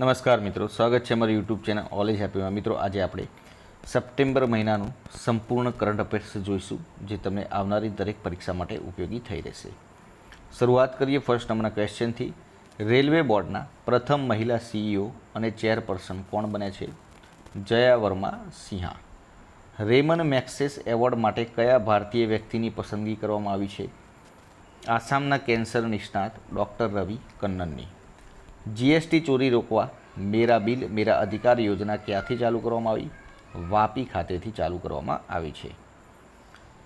નમસ્કાર મિત્રો, સ્વાગત છે અમારી યુટ્યુબ ચેનલ ઓલેજ હેપીમાં મિત્રો, આજે આપણે સપ્ટેમ્બર મહિનાનું સંપૂર્ણ કરંટ અફેર્સ જોઈશું, જે તમને આવનારી દરેક પરીક્ષા માટે ઉપયોગી થઈ રહેશે. શરૂઆત કરીએ ફર્સ્ટ નંબરના ક્વેશ્ચનથી રેલવે બોર્ડના પ્રથમ મહિલા સીઈઓ અને ચેરપર્સન કોણ બને છે? Jaya Verma Sinha. Ramon Magsaysay award માટે કયા ભારતીય વ્યક્તિની પસંદગી કરવામાં આવી છે? આસામના કેન્સર નિષ્ણાત ડૉક્ટર રવિ કન્નનની. જીએસટી ચોરી રોકવા, મેરા બિલ, મેરા અધિકાર યોજના ક્યાંથી ચાલુ કરવામાં આવી? વાપી ખાતેથી ચાલુ કરવામાં આવી છે.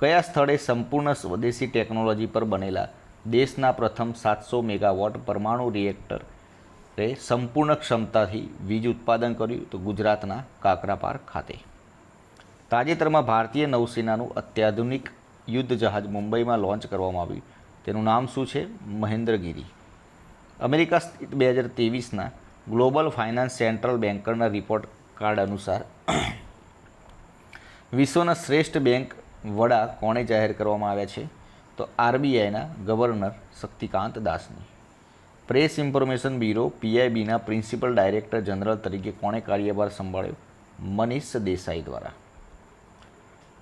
કયા સ્થળે સંપૂર્ણ સ્વદેશી ટેકનોલોજી પર બનેલા દેશના પ્રથમ સાતસો મેગાવોટ પરમાણુ રિએક્ટરે સંપૂર્ણ ક્ષમતાથી વીજ ઉત્પાદન કર્યું તો ગુજરાતના કાકરાપાર ખાતે. તાજેતરમાં ભારતીય નૌસેનાનું અત્યાધુનિક યુદ્ધ જહાજ મુંબઈમાં લોન્ચ કરવામાં આવ્યું. તેનું નામ શું છે? મહેન્દ્રગીરી. અમેરિકા સ્થિત બે હજાર ત્રેવીસના ગ્લોબલ ફાઇનાન્સ સેન્ટ્રલ બેન્કરના રિપોર્ટ કાર્ડ અનુસાર વિશ્વના શ્રેષ્ઠ બેંક વડા કોણે જાહેર કરવામાં આવ્યા છે? તો આરબીઆઈના ગવર્નર શક્તિકાંત દાસની. પ્રેસ ઇન્ફોર્મેશન બ્યુરો પીઆઈબીના પ્રિન્સિપલ ડાયરેક્ટર જનરલ તરીકે કોણે કાર્યભાર સંભાળ્યો? મનીષ દેસાઈ દ્વારા.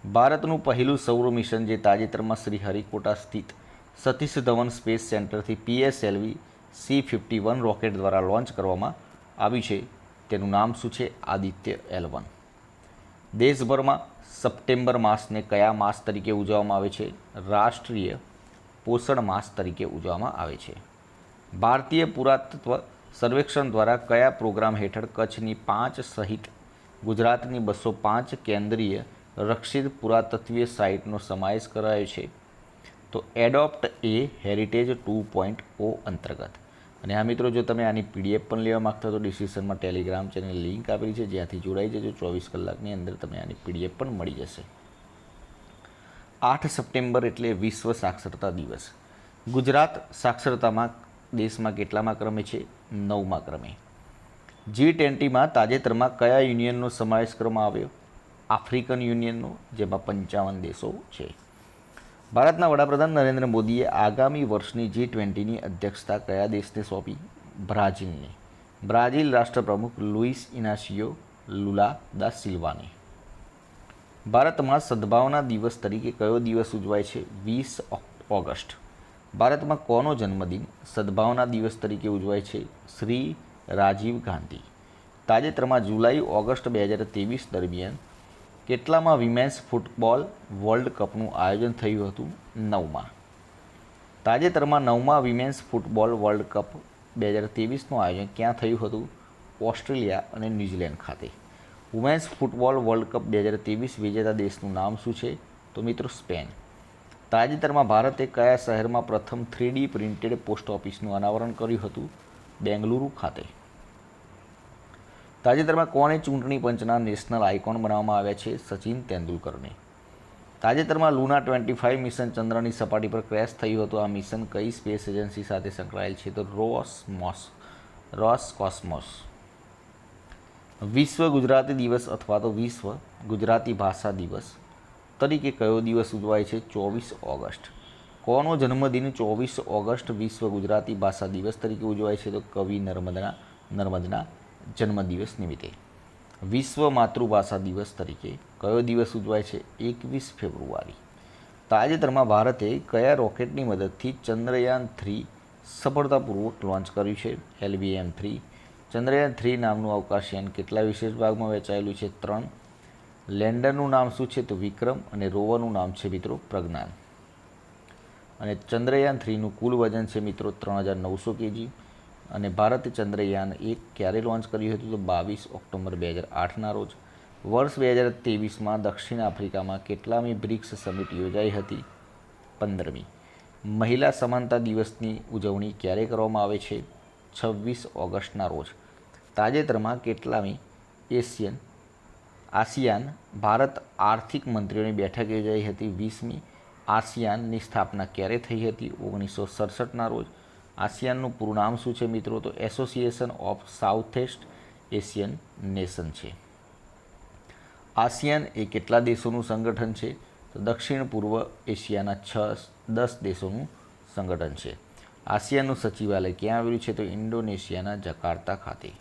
ભારતનું પહેલું સૌર મિશન જે તાજેતરમાં શ્રી હરિકોટા સ્થિત Satish Dhawan space સેન્ટરથી PSLV C fifty one rocket દ્વારા લોન્ચ કરવામાં આવી છે. તેનું નામ શું છે? Aditya L one. દેશભરમાં સપ્ટેમ્બર માસને કયા માસ તરીકે ઉજવવામાં આવે છે? રાષ્ટ્રીય પોષણ માસ તરીકે ઉજવવામાં આવે છે. ભારતીય પુરાતત્વ સર્વેક્ષણ દ્વારા કયા પ્રોગ્રામ હેઠળ કચ્છની પાંચ સહિત ગુજરાતની બસો પાંચ કેન્દ્રીય રક્ષિત પુરાતત્વીય સાઇટનો સમાવેશ કરાયો છે? તો adopt a heritage two point O અંતર્ગત. અને આ મિત્રો, જો તમે આની પીડીએફ પણ લેવા માગતા તો ડિસ્ક્રિપ્શનમાં ટેલિગ્રામ ચેનલ લિંક આપેલી છે. જ્યાંથી જોડાઈ જજો. ચોવીસ કલાકની અંદર તમને આની પીડીએફ પણ મળી જશે. આઠ સપ્ટેમ્બર એટલે વિશ્વ સાક્ષરતા દિવસ. ગુજરાત સાક્ષરતામાં દેશમાં કેટલામાં ક્રમે છે? નવમાં ક્રમે. જી ટ્વેન્ટીમાં તાજેતરમાં કયા યુનિયનનો સમાવેશ કરવામાં આવ્યો? આફ્રિકન યુનિયનનો જેમાં પંચાવન દેશો છે. ભારતના વડાપ્રધાન નરેન્દ્ર મોદીએ આગામી વર્ષની જી ટ્વેન્ટીની અધ્યક્ષતા કયા દેશને સોંપી? બ્રાઝિલને. બ્રાઝિલ રાષ્ટ્રપ્રમુખ લુઇસ ઇનાશિયો લુલા દા સિલ્વાને. ભારતમાં સદભાવના દિવસ તરીકે કયો દિવસ ઉજવાય છે? વીસ ઓગસ્ટ. ભારતમાં કોનો જન્મદિન સદભાવના દિવસ તરીકે ઉજવાય છે? શ્રી રાજીવ ગાંધી. તાજેતરમાં જુલાઈ ઓગસ્ટ બે હજાર ત્રેવીસ દરમિયાન કેટલામાં વિમેન્સ ફૂટબોલ વર્લ્ડ કપનું આયોજન થયું હતું નવમાં? તાજેતરમાં નવમા વિમેન્સ ફૂટબોલ વર્લ્ડ કપ બે હજાર ત્રેવીસનું આયોજન ક્યાં થયું હતું? ઓસ્ટ્રેલિયા અને ન્યૂઝીલેન્ડ ખાતે. વુમેન્સ ફૂટબોલ વર્લ્ડ કપ બે હજાર ત્રેવીસ વિજેતા દેશનું નામ શું છે? તો મિત્રો સ્પેન. તાજેતરમાં ભારતે કયા શહેરમાં પ્રથમ થ્રીડી પ્રિન્ટેડ પોસ્ટ ઓફિસનું અનાવરણ કર્યું હતું? બેંગલુરુ ખાતે. તાજેતરમાં કોણે ચૂંટણી પંચના નેશનલ આઇકોન બનાવવામાં આવ્યા છે સચિન તેંડુલકરને. તાજેતરમાં લુના ટ્વેન્ટી ફાઇવ મિશન ચંદ્રની સપાટી પર ક્રેશ થયું હતું. આ મિશન કઈ સ્પેસ એજન્સી સાથે સંકળાયેલ છે તો રોસ મોસ, રોસ કોસ્મોસ. વિશ્વ ગુજરાતી દિવસ અથવા તો વિશ્વ ગુજરાતી ભાષા દિવસ તરીકે કયો દિવસ ઉજવાય છે? ચોવીસ ઓગસ્ટ. કોનો જન્મદિન ચોવીસ ઓગસ્ટ વિશ્વ ગુજરાતી ભાષા દિવસ તરીકે ઉજવાય છે? તો કવિ નર્મદના નર્મદના જન્મદિવસ નિમિત્તે. વિશ્વ માતૃભાષા દિવસ તરીકે કયો દિવસ ઉજવાય છે? એકવીસ ફેબ્રુઆરી. તાજેતરમાં ભારતે કયા રોકેટની મદદથી ચંદ્રયાન થ્રી સફળતાપૂર્વક લોન્ચ કર્યું છે? LVM three. ચંદ્રયાન થ્રી નામનું અવકાશયાન કેટલા વિશેષ ભાગમાં વહેંચાયેલું છે? ત્રણ. લેન્ડરનું નામ શું છે? તો વિક્રમ અને રોવરનું નામ છે મિત્રો પ્રજ્ઞાન. અને ચંદ્રયાન થ્રીનું કુલ વજન છે મિત્રો ત્રણ હજાર નવસો કેજી. અને ભારતે ચંદ્રયાન એક ક્યારે લોન્ચ કર્યું હતું તો બાવીસ ઓક્ટોબર બે હજાર આઠના રોજ. વર્ષ બે હજાર ત્રેવીસમાં દક્ષિણ આફ્રિકામાં કેટલામી બ્રિક્સ સમિટ યોજાઈ હતી? પંદરમી. મહિલા સમાનતા દિવસની ઉજવણી ક્યારે કરવામાં આવે છે? છવ્વીસ ઓગસ્ટના રોજ. તાજેતરમાં કેટલામી એશિયન, આસિયાન, ભારત આર્થિક મંત્રીઓની બેઠક યોજાઈ હતી. વીસમી આસિયાનની સ્થાપના ક્યારે થઈ હતી? ઓગણીસો સડસઠના રોજ. આસિયાનનું પૂરું નામ શું છે મિત્રો? તો association of South East Asian nation છે. આસિયાન એ કેટલા દેશોનું સંગઠન છે? તો દક્ષિણ પૂર્વ એશિયાના છ, દસ દેશોનું સંગઠન છે. આસિયાનનું સચિવાલય ક્યાં આવેલું છે? તો ઇન્ડોનેશિયાના જકાર્તા ખાતે.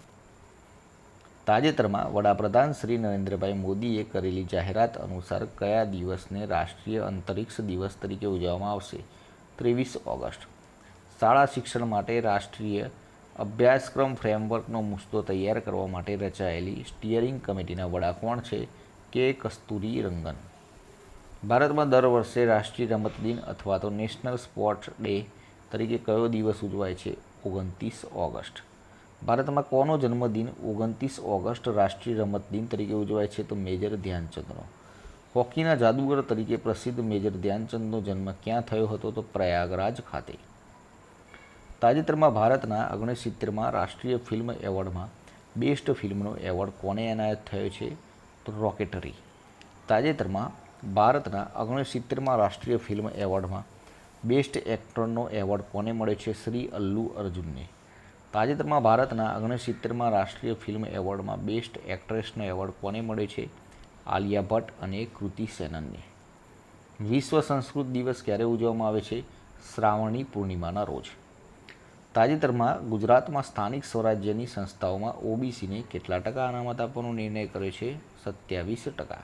તાજેતરમાં વડાપ્રધાન શ્રી નરેન્દ્રભાઈ મોદીએ કરેલી જાહેરાત અનુસાર કયા દિવસને રાષ્ટ્રીય અંતરિક્ષ દિવસ તરીકે ઉજવવામાં આવશે? ત્રેવીસ ઓગસ્ટ. શાળા શિક્ષણ માટે રાષ્ટ્રીય અભ્યાસક્રમ ફ્રેમવર્કનો મુસદ્દો તૈયાર કરવા માટે રચાયેલી સ્ટિયરિંગ કમિટીના વડા કોણ છે? કે કસ્તુરી રંગન. ભારતમાં દર વર્ષે રાષ્ટ્રીય રમત દિન અથવા તો નેશનલ સ્પોર્ટ્સ ડે તરીકે કયો દિવસ ઉજવાય છે? ઓગણત્રીસ ઓગસ્ટ. ભારતમાં કોનો જન્મદિન ઓગણત્રીસ ઓગસ્ટ રાષ્ટ્રીય રમત દિન તરીકે ઉજવાય છે તો મેજર ધ્યાનચંદનો. હોકીના જાદુગર તરીકે પ્રસિદ્ધ મેજર ધ્યાનચંદનો જન્મ ક્યાં થયો હતો તો પ્રયાગરાજ ખાતે. તાજેતરમાં ભારતના ઓગણસિત્તેરમાં રાષ્ટ્રીય ફિલ્મ એવોર્ડમાં બેસ્ટ ફિલ્મનો એવોર્ડ કોને એનાયત થયો છે? તો રોકેટરી. તાજેતરમાં ભારતના ઓગણસિત્તેરમાં રાષ્ટ્રીય ફિલ્મ એવોર્ડમાં બેસ્ટ એક્ટરનો એવોર્ડ કોને મળ્યો છે? શ્રી અલ્લુ અર્જુનને. તાજેતરમાં ભારતના ઓગણસિત્તેરમાં રાષ્ટ્રીય ફિલ્મ એવોર્ડમાં બેસ્ટ એક્ટ્રેસનો એવોર્ડ કોને મળ્યો છે? આલિયા ભટ્ટ અને કૃતિ સેનનને. વિશ્વ સંસ્કૃત દિવસ ક્યારે ઉજવવામાં આવે છે? શ્રાવણી પૂર્ણિમાના રોજ. તાજેતરમાં ગુજરાતમાં સ્થાનિક સ્વરાજ્યની સંસ્થાઓમાં ઓબીસીને કેટલા ટકા અનામત આપવાનો નિર્ણય કર્યો છે? સત્યાવીસ ટકા.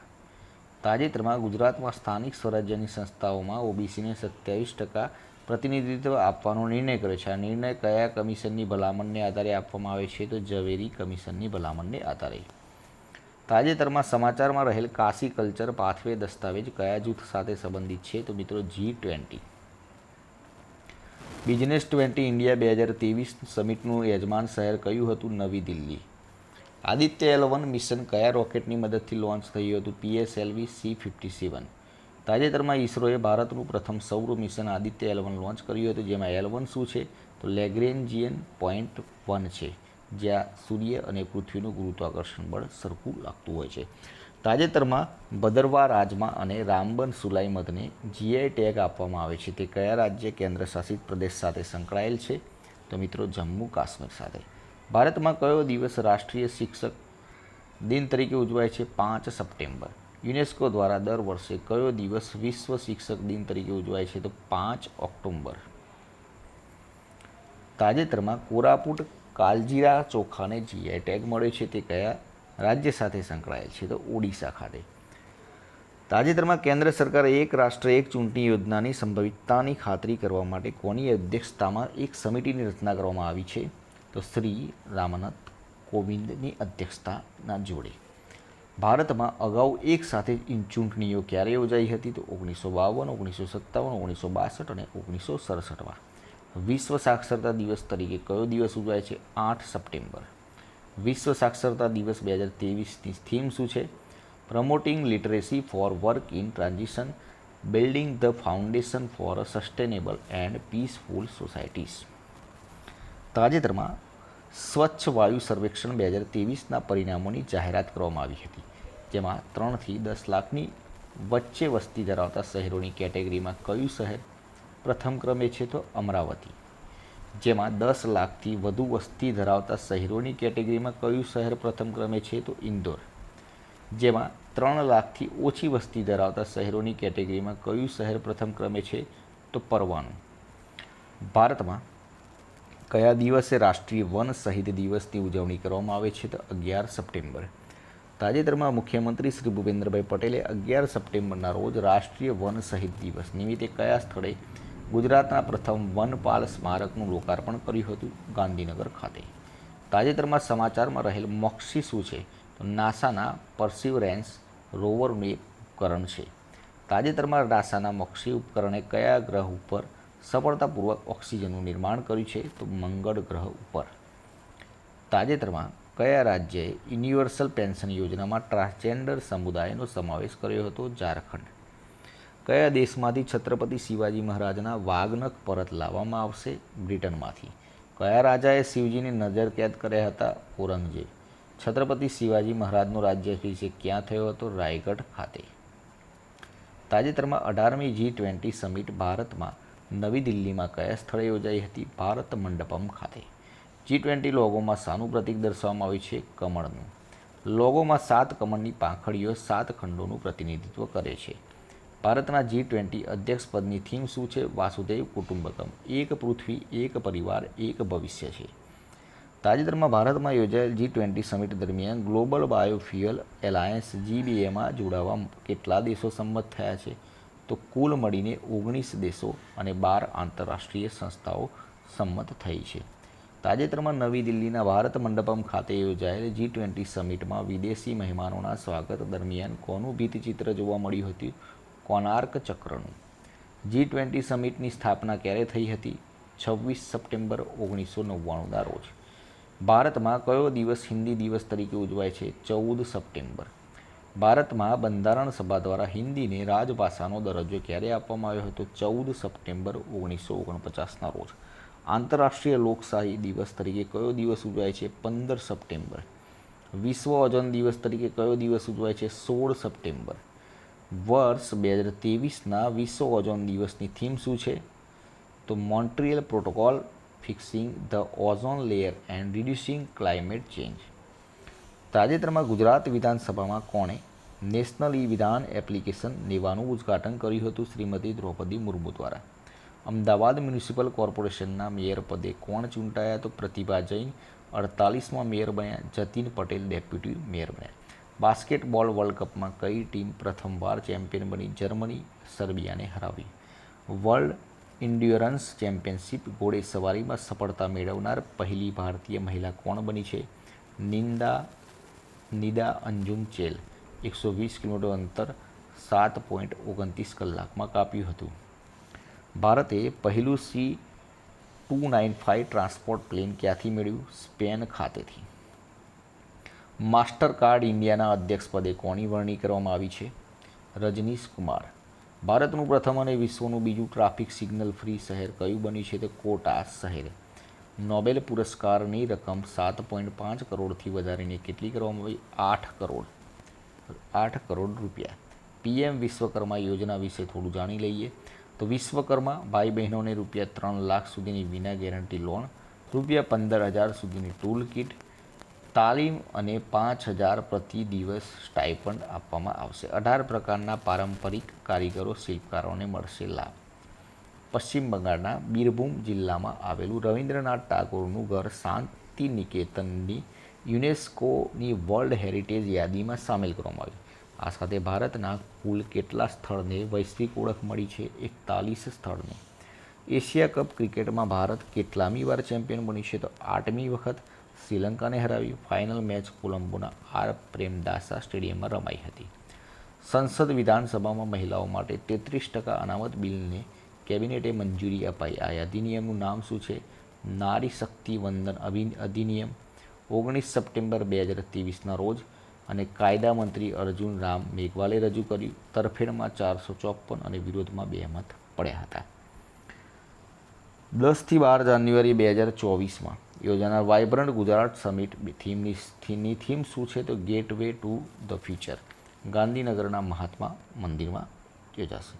તાજેતરમાં ગુજરાતમાં સ્થાનિક સ્વરાજ્યની સંસ્થાઓમાં ઓબીસીને સત્યાવીસ ટકા પ્રતિનિધિત્વ આપવાનો નિર્ણય કર્યો છે. આ નિર્ણય કયા કમિશનની ભલામણને આધારે આપવામાં આવે છે? તો ઝવેરી કમિશનની ભલામણને આધારે. તાજેતરમાં સમાચારમાં રહેલ કાશી કલ્ચર પાથવે દસ્તાવેજ કયા જૂથ સાથે સંબંધિત છે? તો મિત્રો, G twenty. Business twenty India બે હજાર ત્રેવીસ સમિટનું યજમાન શહેર કયું હતું? નવી દિલ્હી. આદિત્ય એલવન મિશન કયા રોકેટની મદદથી લોન્ચ થયું હતું? PSLV C fifty seven. તાજેતરમાં ઇસરોએ ભારતનું પ્રથમ સૌર મિશન આદિત્ય એલવન લોન્ચ કર્યું હતું, જેમાં એલવન શું છે? તો લેગ્રેન્જિયન પોઈન્ટ વન છે, જ્યાં સૂર્ય અને પૃથ્વીનું ગુરુત્વાકર્ષણ બળ સરખું લાગતું હોય છે. તાજેતરમાં ભદરવા રાજમાં અને રામબન સુલાઈમદને જીઆઈ ટેગ આપવામાં આવે છે. તે કયા રાજ્ય કેન્દ્ર શાસિત પ્રદેશ સાથે સંકળાયેલ છે? તો મિત્રો, જમ્મુ કાશ્મીર સાથે. ભારતમાં કયો દિવસ રાષ્ટ્રીય શિક્ષક દિન તરીકે ઉજવાય છે? પાંચ સપ્ટેમ્બર. યુનેસ્કો દ્વારા દર વર્ષે કયો દિવસ વિશ્વ શિક્ષક દિન તરીકે ઉજવાય છે? તો પાંચ ઓક્ટોબર તાજેતરમાં કોરાપુટ કાલજીરા ચોખાને જીઆઈ ટેગ મળ્યો છે. તે કયા રાજ્ય સાથે સંકળાયેલ છે, તો ઓડિશા ખાતે. તાજેતરમાં કેન્દ્ર સરકારે એક રાષ્ટ્ર એક ચૂંટણી યોજનાની સંભવિતતાની ખાતરી કરવા માટે કોની અધ્યક્ષતામાં એક સમિતિની રચના કરવામાં આવી છે, તો શ્રી રામનાથ કોવિંદની અધ્યક્ષતાના જોડે. ભારતમાં અગાઉ એક સાથે ચૂંટણીઓ ક્યારે યોજાઈ હતી, તો ઓગણીસો બાવન, ઓગણીસો સત્તાવન, ઓગણીસો બાસઠ અને ઓગણીસો સડસઠમાં. વિશ્વ સાક્ષરતા દિવસ તરીકે કયો દિવસ ઉજવાય છે, આઠ સપ્ટેમ્બર. વિશ્વ સાક્ષરતા દિવસ બે હજાર ત્રેવીસની થીમ શું છે? Promoting literacy for work in transition, building the foundation for a sustainable and peaceful societies. તાજેતરમાં સ્વચ્છ વાયુ સર્વેક્ષણ બે હજાર ત્રેવીસના પરિણામોની જાહેરાત કરવામાં આવી હતી, જેમાં ત્રણથી દસ લાખની વચ્ચે વસ્તી ધરાવતા શહેરોની કેટેગરીમાં કયું શહેર પ્રથમ ક્રમે છે તો અમરાવતી. જેમાં દસ લાખથી વધુ વસ્તી ધરાવતા શહેરોની કેટેગરીમાં કયું શહેર પ્રથમ ક્રમે છે તો ઇન્દોર. જેમાં ત્રણ લાખથી ઓછી વસ્તી ધરાવતા શહેરોની કેટેગરીમાં કયું શહેર પ્રથમ ક્રમે છે તો પરવાનું ભારતમાં કયા દિવસે રાષ્ટ્રીય વન શહીદ દિવસની ઉજવણી કરવામાં આવે છે તો અગિયાર સપ્ટેમ્બર. તાજેતરમાં મુખ્યમંત્રી શ્રી ભૂપેન્દ્રભાઈ પટેલે અગિયાર સપ્ટેમ્બરના રોજ રાષ્ટ્રીય વન શહીદ દિવસ નિમિત્તે કયા સ્થળે ગુજરાતના પ્રથમ વનપાલ સ્મારકનું લોકાર્પણ કર્યું હતું ગાંધીનગર ખાતે. તાજેતરમાં સમાચારમાં રહેલ મોક્સી શું છે? તો નાસાના પર્સિવરેન્સ રોવરનું એક ઉપકરણ છે. તાજેતરમાં નાસાના મોક્સી ઉપકરણે કયા ગ્રહ ઉપર સફળતાપૂર્વક ઓક્સિજનનું નિર્માણ કર્યું છે? તો મંગળ ગ્રહ ઉપર. તાજેતરમાં કયા રાજ્યએ યુનિવર્સલ પેન્શન યોજનામાં ટ્રાન્સજેન્ડર સમુદાયનો સમાવેશ કર્યો હતો? ઝારખંડ. કયા દેશમાંથી છત્રપતિ શિવાજી મહારાજના વાઘનખ પરત લાવવામાં આવશે? બ્રિટનમાંથી. કયા રાજાએ શિવજીની નજર કેદ કર્યા હતા? ઔરંગઝેબ. છત્રપતિ શિવાજી મહારાજનો રાજ્યાભિષેક ક્યાં થયો હતો? રાયગઢ ખાતે. તાજેતરમાં અઢારમી જી ટ્વેન્ટી સમિટ ભારતમાં નવી દિલ્હીમાં કયા સ્થળે યોજાઈ હતી? ભારત મંડપમ ખાતે. જી ટ્વેન્ટી લોગોમાં શાનું પ્રતીક દર્શાવવામાં આવ્યું છે કમળનું. લોગોમાં સાત કમળની પાંખડીઓ સાત ખંડોનું પ્રતિનિધિત્વ કરે છે. ભારતના જી ટ્વેન્ટી અધ્યક્ષપદની થીમ શું છે? વાસુદેવ કુટુંબકમ. એક પૃથ્વી, એક પરિવાર, એક ભવિષ્ય છે. તાજેતરમાં ભારતમાં યોજાયેલ જી ટ્વેન્ટી સમિટ દરમિયાન ગ્લોબલ બાયોફ્યુઅલ એલાયન્સ જીબીએમાં જોડાવા કેટલા દેશો સંમત થયા છે? તો કુલ મળીને ઓગણીસ દેશો અને બાર આંતરરાષ્ટ્રીય સંસ્થાઓ સંમત થઈ છે. તાજેતરમાં નવી દિલ્હીના ભારત મંડપમ ખાતે યોજાયેલ જી ટ્વેન્ટી સમિટમાં વિદેશી મહેમાનોના સ્વાગત દરમિયાન કોનું ભીતચિત્ર જોવા મળ્યું હતું? કોનાર્ક ચક્રનું જી ટ્વેન્ટી સમિટની સ્થાપના ક્યારે થઈ હતી? છવ્વીસ સપ્ટેમ્બર ઓગણીસો નવ્વાણુંના રોજ. ભારતમાં કયો દિવસ હિન્દી દિવસ તરીકે ઉજવાય છે? ચૌદ સપ્ટેમ્બર. ભારતમાં બંધારણ સભા દ્વારા હિન્દીને રાજભાષાનો દરજ્જો ક્યારે આપવામાં આવ્યો હતો? ચૌદ સપ્ટેમ્બર ઓગણીસો ઓગણપચાસના રોજ. આંતરરાષ્ટ્રીય લોકશાહી દિવસ તરીકે કયો દિવસ ઉજવાય છે? પંદર સપ્ટેમ્બર. વિશ્વ ઓઝોન દિવસ તરીકે કયો દિવસ ઉજવાય છે? સોળ સપ્ટેમ્બર. વર્ષ બે હજાર ત્રેવીસના વિશ્વ ઓઝોન દિવસની થીમ શું છે? તો Montreal protocol fixing the ozone layer and reducing climate change. તાજેતરમાં ગુજરાત વિધાનસભામાં કોણે નેશનલ ઈ વિધાન એપ્લિકેશન લેવાનું ઉદ્ઘાટન કર્યું હતું શ્રીમતી દ્રૌપદી મુર્મુ દ્વારા. અમદાવાદ મ્યુનિસિપલ કોર્પોરેશનના મેયર પદે કોણ ચૂંટાયા તો પ્રતિભા જૈન, અડતાલીસમાં મેયર બન્યા જતીન પટેલ, ડેપ્યુટી મેયર બન્યા. બાસ્કેટબોલ વર્લ્ડ કપમાં કઈ ટીમ પ્રથમવાર ચેમ્પિયન બની? જર્મની, સર્બિયાને હરાવી. વર્લ્ડ ઇન્ડ્યોરન્સ ચેમ્પિયનશિપ ઘોડેસવારીમાં સફળતા મેળવનાર પહેલી ભારતીય મહિલા કોણ બની છે? નિંદા, નિદા અંજુમ ચેલ એકસો વીસ કિલોમીટર અંતર સાત પોઈન્ટ ઓગણત્રીસ કલાકમાં કાપ્યું હતું. ભારતે પહેલું C two nine five transport plane ક્યાંથી મેળવ્યું? સ્પેન ખાતેથી. માસ્ટર કાર્ડ ઇન્ડિયાના અધ્યક્ષપદે કોની વરણી કરવામાં આવી છે? રજનીશ કુમાર. ભારતનું પ્રથમ અને વિશ્વનું બીજું ટ્રાફિક સિગ્નલ ફ્રી શહેર કયું બન્યું છે તે કોટા શહેર. નોબેલ પુરસ્કારની રકમ સાત પોઈન્ટ પાંચ કરોડથી વધારીને કેટલી કરવામાં આવી? આઠ કરોડ. આઠ કરોડ રૂપિયા. પીએમ વિશ્વકર્મા યોજના વિશે થોડું જાણી લઈએ. તો વિશ્વકર્મા ભાઈ બહેનોને રૂપિયા ત્રણ લાખ સુધીની વિના ગેરંટી લોન, રૂપિયા પંદર હજાર સુધીની ટૂલ કિટ તાલીમ અને પાંચ હજાર પ્રતિ દિવસ સ્ટાઇપન્ડ આપવામાં આવશે. અઢાર પ્રકારના પારંપરિક કારીગરો શિલ્પકારોને મળશે લાભ. પશ્ચિમ બંગાળના બીરભૂમ જિલ્લામાં આવેલું રવિન્દ્રનાથ ટાગોરનું ઘર શાંતિ નિકેતનની યુનેસ્કોની વર્લ્ડ હેરિટેજ યાદીમાં સામેલ કરવામાં આવ્યું. આ સાથે ભારતના કુલ કેટલા સ્થળને વૈશ્વિક ઓળખ મળી છે? એકતાલીસ સ્થળને. એશિયા કપ ક્રિકેટમાં ભારત કેટલામી વાર ચેમ્પિયન બની છે? તો આઠમી વખત શ્રીલંકાને હરાવી ફાઇનલ મેચ કોલંબોના આર પ્રેમદાસા સ્ટેડિયમમાં રમાઈ હતી. સંસદ વિધાનસભામાં મહિલાઓ માટે તેત્રીસ ટકા અનામત બિલને કેબિનેટે મંજૂરી અપાઈ. આ અધિનિયમનું નામ શું છે? નારી શક્તિ વંદન અભિ અધિનિયમ. ઓગણીસ સપ્ટેમ્બર બે હજાર ત્રેવીસના રોજ અને કાયદા મંત્રી અર્જુન રામ મેઘવાલે રજૂ કર્યું. તરફેણમાં ચારસો ચોપન અને વિરોધમાં બે મત પડ્યા હતા. દસથી બાર જાન્યુઆરી બે હજાર ચોવીસમાં યોજાનાર વાઇબ્રન્ટ ગુજરાત સમિટ થીમની થીમની થીમ શું છે? તો gateway to the future. ગાંધીનગરના મહાત્મા મંદિરમાં યોજાશે.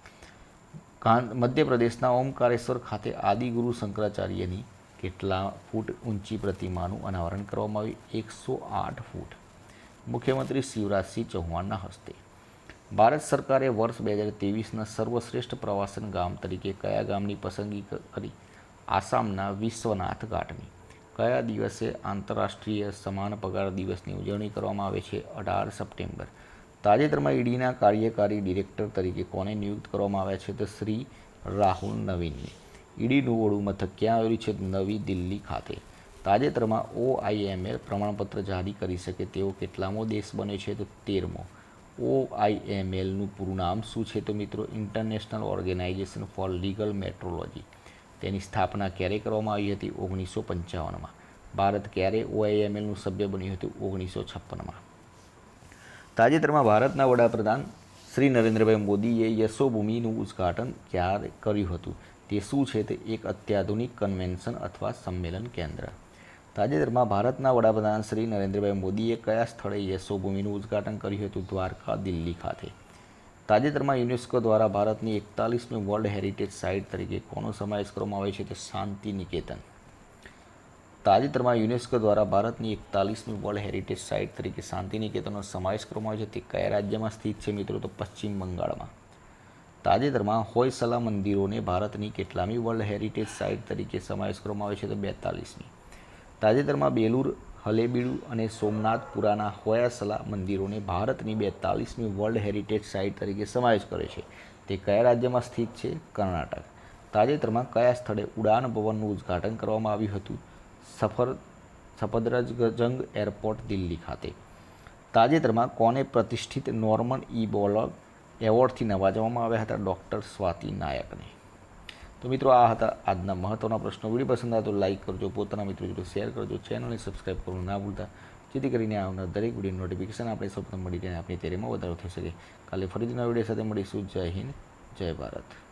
મધ્યપ્રદેશના ઓમકારેશ્વર ખાતે આદિગુરુ શંકરાચાર્યની કેટલા ફૂટ ઊંચી પ્રતિમાનું અનાવરણ કરવામાં આવ્યું? એકસો આઠ ફૂટ. મુખ્યમંત્રી શિવરાજસિંહ ચૌહાણના હસ્તે. ભારત સરકારે વર્ષ બે હજાર ત્રેવીસના સર્વશ્રેષ્ઠ પ્રવાસન ગામ તરીકે કયા ગામની પસંદગી કરી? આસામના વિશ્વનાથ ઘાટની. કયા દિવસે આંતરરાષ્ટ્રીય સમાન પગાર દિવસની ઉજવણી કરવામાં આવે છે? અઢાર સપ્ટેમ્બર. તાજેતરમાં ઈડીના કાર્યકારી ડિરેક્ટર તરીકે કોને નિયુક્ત કરવામાં આવ્યા છે? તો શ્રી રાહુલ નવીનને. ઈડીનું વડું મથક ક્યાં આવેલું છે? નવી દિલ્હી ખાતે. તાજેતરમાં ઓઆઈએમએલ પ્રમાણપત્ર જારી કરી શકે તેવો કેટલામો દેશ બને છે? તો તેરમો. ઓઆઈએમએલનું પૂરું નામ શું છે? તો મિત્રો, International Organization for Legal Metrology. તેની સ્થાપના ક્યારે કરવામાં આવી હતી? ઓગણીસો પંચાવનમાં. ભારત ક્યારે ઓઆઈએમએલનું સભ્ય બન્યું હતું? ઓગણીસો છપ્પનમાં. તાજેતરમાં ભારતના વડાપ્રધાન શ્રી નરેન્દ્રભાઈ મોદીએ યશોભૂમિનું ઉદ્ઘાટન ક્યારે કર્યું હતું? તે શું છે? તે એક અત્યાધુનિક કન્વેન્શન અથવા સંમેલન કેન્દ્ર. તાજેતરમાં ભારતના વડાપ્રધાન શ્રી નરેન્દ્રભાઈ મોદીએ કયા સ્થળે યશોભૂમિનું ઉદ્ઘાટન કર્યું હતું? દ્વારકા, દિલ્હી ખાતે. તાજેતરમાં યુનેસ્કો દ્વારા ભારતની એકતાલીસમી વર્લ્ડ હેરિટેજ સાઇટ તરીકે કોનો સમાવેશ કરવામાં આવે છે તો શાંતિ નિકેતન તાજેતરમાં યુનેસ્કો દ્વારા ભારતની એકતાલીસમી વર્લ્ડ હેરિટેજ સાઇટ તરીકે શાંતિ નિકેતનનો સમાવેશ કરવામાં આવ્યો છે તે કયા રાજ્યમાં સ્થિત છે મિત્રો? તો પશ્ચિમ બંગાળમાં. તાજેતરમાં હોયસલા મંદિરોને ભારતની કેટલામી વર્લ્ડ હેરિટેજ સાઇટ તરીકે સમાવેશ કરવામાં આવે છે તો બેતાલીસમી. તાજેતરમાં બેલુર હલેબીડુ અને સોમનાથપુરાના હોયાસલા મંદિરોને ભારતની બેતાલીસમી વર્લ્ડ હેરિટેજ સાઇટ તરીકે સમાવેશ કરે છે. તે કયા રાજ્યમાં સ્થિત છે? કર્ણાટક. તાજેતરમાં કયા સ્થળે ઉડાન ભવનનું ઉદ્ઘાટન કરવામાં આવ્યું હતું? સફર, સફદરજંગ એરપોર્ટ, દિલ્હી ખાતે. તાજેતરમાં કોને પ્રતિષ્ઠિત નોર્મન ઈ બોલર એવોર્ડથી નવાજવામાં આવ્યા હતા? ડૉક્ટર સ્વાતિ નાયકને. તો મિત્રો આ હતા આજના મહત્ત્વના પ્રશ્નો. વીડિયો પસંદ આવે તો લાઇક કરજો, પોતાના મિત્રો જોડે શેર કરજો ચેનલને સબસ્ક્રાઈબ કરવાનું ના ભૂલતા. જેથી કરીને આવનાર દરેક વીડિયો નોટિફિકેશન આપણે સૌપ્રથમ મળી જાય આપણી તેરીમાં વધારો થઈ શકે. કાલે ફરીથી નવા વીડિયો સાથે મળીશું. જય હિન્દ, જય ભારત.